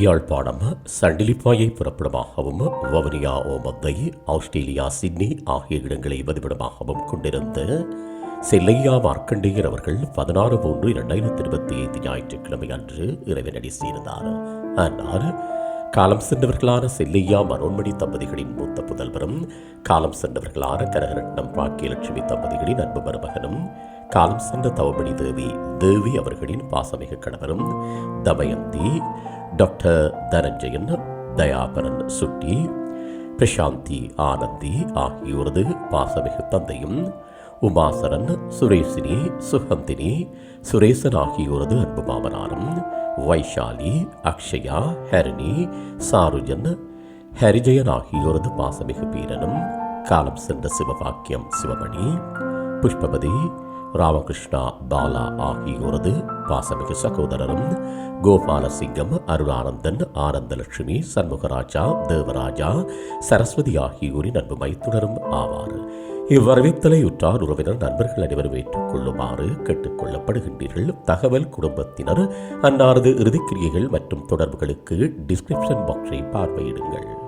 யாழ்ப்பாணம் சண்டிலிப்பாயை புறப்படமாகவும் வவுனியா ஓமத்தை ஆஸ்திரேலியா சிட்னி ஆகிய இடங்களை பதிவிடமாகவும் கொண்டிருந்த செல்லையா மார்க்கண்டேயர் அவர்கள் பதினாறு மூன்று இரண்டாயிரத்தி இருபத்தி ஐந்து ஞாயிற்றுக்கிழமை அன்று இறைவனடி சேர்ந்தார். ஆனால் காலம் சென்றவர்களான செல்லையா மனோன்மணி தம்பதிகளின் மூத்த புதல்வரும் காலம் சென்றவர்களான கரகரட்னம் பாக்கியலட்சுமி தம்பதிகளின் அன்பு மருமகனும் காலம் சென்ற தவமணி தேவி தேவி அவர்களின் பாசமிக கணவரும் தமயந்தி டாக்டர் தனஞ்சயன் தயாபரன் சுட்டி பிரசாந்தி ஆனந்தி ஆகியோரது பாசமிகு தந்தையும் உமாசரன் சுரேசினி சுகந்தினி சுரேசன் ஆகியோரது அன்பு மாமனாரும் வைஷாலி அக்ஷயா ஹரிணி சாருஜன் ஹரிஜயன் ஆகியோரது பாசமிகு பீரனும் காலம் சென்ற சிவபாக்கியம் சிவமணி புஷ்பபதி ராமகிருஷ்ணா பாலா ஆகியோரது பாசமிகு சகோதரரும் கோபாலசிங்கம் அருளானந்தன் ஆனந்தலட்சுமி சண்முகராஜா தேவராஜா சரஸ்வதி ஆகியோரின் அன்பு மைத்துணரும் ஆவார். இவ்வரவேத்தலை உற்றார் உறவினர் நண்பர்கள் அனைவரும் ஏற்றுக் கொள்ளுமாறு கேட்டுக்கொள்ளப்படுகின்றீர்கள் தகவல் குடும்பத்தினர் அன்னாரது இறுதிக்கிரியைகள் மற்றும் தொடர்புகளுக்கு டிஸ்கிரிப்ஷன் பாக்ஸை பார்வையிடுங்கள்.